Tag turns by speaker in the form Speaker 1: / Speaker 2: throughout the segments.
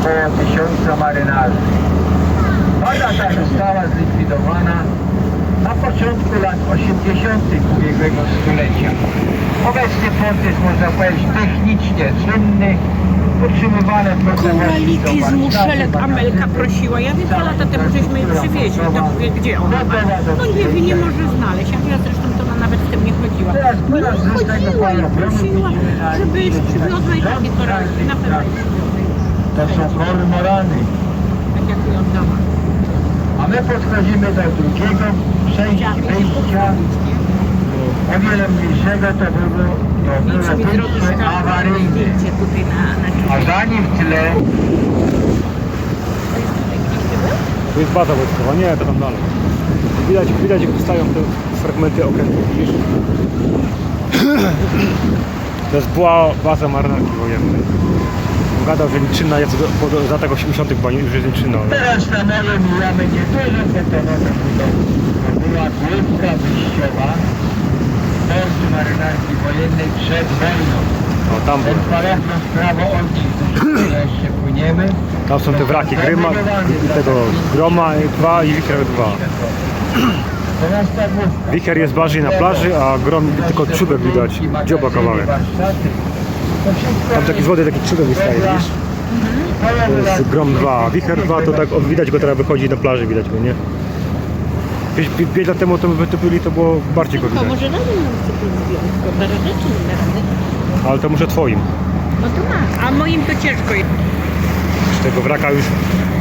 Speaker 1: około tysiąca marynarzy. Baza ta została zlikwidowana na początku lat 80. ubiegłego stulecia. Obecnie port jest, można powiedzieć, technicznie czynny, utrzymywane
Speaker 2: Koraliki z muszelek Amelka prosiła. Ja wiem, dwa lata temu żeśmy je przywieźli. To mówię, gdzie ona? No nie wie, nie może znaleźć. A ja zresztą to ona nawet w tym nie chodziła. No chodziła i prosiła, żebyś przywiozła i takie koraliki. Na pewno.
Speaker 1: To są.
Speaker 2: Tak jak ją dała.
Speaker 1: A my podchodzimy do drugiego przejścia, wyjścia. O wiele mniejszego to było, to było wyjście awaryjne.
Speaker 2: na, na
Speaker 1: A za nim w tle
Speaker 3: To jest baza wojskowa, nie, to tam dalej. Widać, widać jak wystają te fragmenty okrętu, widzisz? To jest była baza marynarki wojennej. Gadał, że niczynna jest po do- latach 80 była już jest niczynna. ale-
Speaker 1: Teraz na mole mijamy nieduże betonowe budowli. To była główka wyjściowa portu marynarki wojennej przed wojną.
Speaker 3: O, tam,
Speaker 1: Ten falowną sprawo od nich jeszcze płyniemy.
Speaker 3: tam są te wraki Gryma, tego Groma 2 i Wicher 2.
Speaker 1: To nas ta główka.
Speaker 3: Wicher jest bardziej na plaży, a Grom tylko czubek widać, dzioba kawałek. Tam taki z wody taki czubek wystaje, widzisz? To jest Grom 2, a Wicher 2 to tak o, widać go teraz wychodzi na plaży, widać go, nie? 5 lat temu to my to byli, to było bardziej go
Speaker 2: To
Speaker 3: widać.
Speaker 2: może razem nam co zrobiłam, tylko na radę czy nie na radę?
Speaker 3: Ale to może twoim.
Speaker 2: No to ma. A moim to ciężko jest.
Speaker 3: Z tego wraka już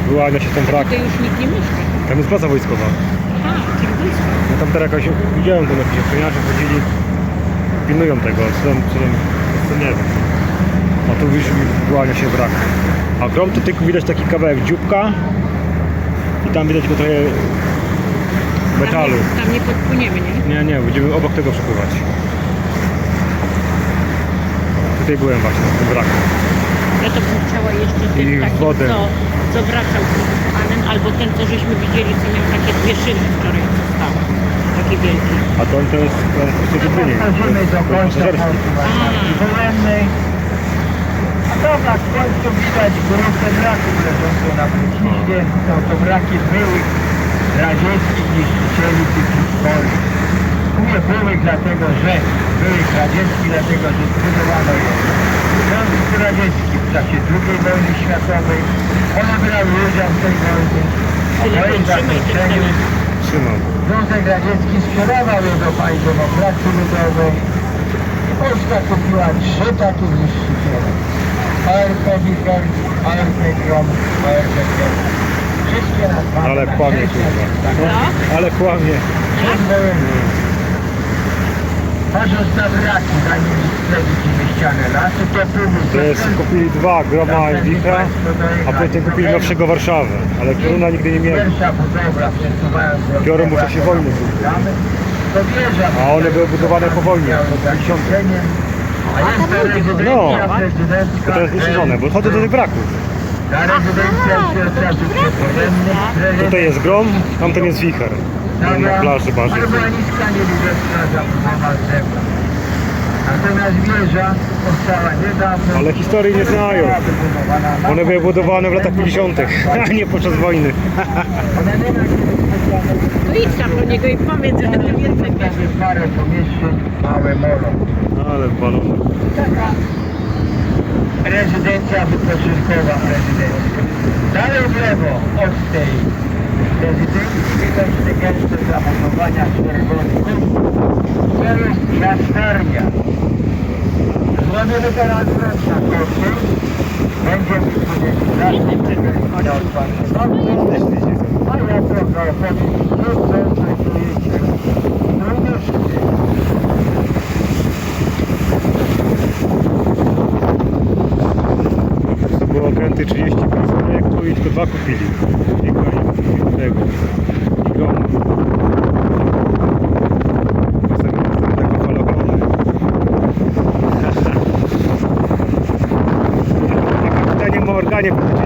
Speaker 3: wyłania się ten wrak.
Speaker 2: Tutaj już nikt nie mieszka.
Speaker 3: Tam jest baza wojskowa.
Speaker 2: Aha, blisko.
Speaker 3: No tam teraz jakoś widziałem tam jakieś ochroniarze chodzili, pilnują tego, co tam, co tam, co nie wiem. No tu już wyłania się wrak. A grom to tylko widać taki kawałek dzióbka i tam widać go trochę metalu.
Speaker 2: Tam nie, tam nie podpłyniemy, nie?
Speaker 3: Nie, nie, będziemy obok tego przepływać. Tutaj byłem właśnie, w tym wraku.
Speaker 2: Ja to bym chciała jeszcze
Speaker 3: I
Speaker 2: ten taki,
Speaker 3: wodę.
Speaker 2: co, co wracał z tym panem, albo ten, co żeśmy widzieli, co miał takie dwie szyby wczoraj zostało. Takie wielkie.
Speaker 3: A to on to jest, to jest to jest Gdyni, to
Speaker 1: Dochodzimy
Speaker 3: jest
Speaker 1: do końca
Speaker 3: pasażerski.
Speaker 1: portu marynarki wojennej. A dobra, w końcu widać grupę wraków leżącą na płciźnie. Są to wraki byłych radzieckich niszczycieli tych historii. Mówię byłych dlatego, że byłych radzieckich, dlatego, że zbudowano je w Związku Radzieckim w czasie II wojny światowej. One brały udział w tej wojnie.
Speaker 2: Tyle
Speaker 1: po jej zakończeniu. Związek Radziecki sprzedawał je do państw demokracji ludowej. Polska kupiła trzy takie niszczyciele.
Speaker 3: Ale
Speaker 1: na
Speaker 3: kłamie, kurwa.
Speaker 2: No,
Speaker 3: Ale kłamie.
Speaker 1: Na wraki, zanim widzimy ścianę lasu, to były
Speaker 3: To jest, kupili dwa, Groma i Wicha, a potem kupili nowszego Warszawę. Ale Pioruna nigdy nie mieli. Piorun w czasie wojny.
Speaker 1: To wieża
Speaker 3: A one były budowane po wojnie, od 50.
Speaker 1: Jest
Speaker 3: No.
Speaker 1: prezydencka.
Speaker 3: To teraz wyszerzone, bo chodzę do tych braków. Tutaj jest Grom, tamten jest Wicher. Na plaży bardziej.
Speaker 1: Ale była niska, niewidoczna, zabudowa zewnątrz. Natomiast wieża powstała niedawno.
Speaker 3: Ale historii nie znają. One były budowane w latach 50., a nie podczas wojny.
Speaker 2: To idź tam do niego i powiedz, że to więcej.
Speaker 1: Mamy parę pomieszczeń, małe molo.
Speaker 3: Ale balony.
Speaker 1: Taka rezydencja wypoczynkowa prezydencka. Dalej w lewo od tej rezydencji widać te gęste zabudowania czerwonych. To jest miastarnia. Zrobimy teraz na koszy. Będzie nie otwarte. A ja trochę opowiem, co to znajdujecie. Drugie
Speaker 3: To były okręty 30 projektu i tylko dwa kupili. I tego. I Groma. Tape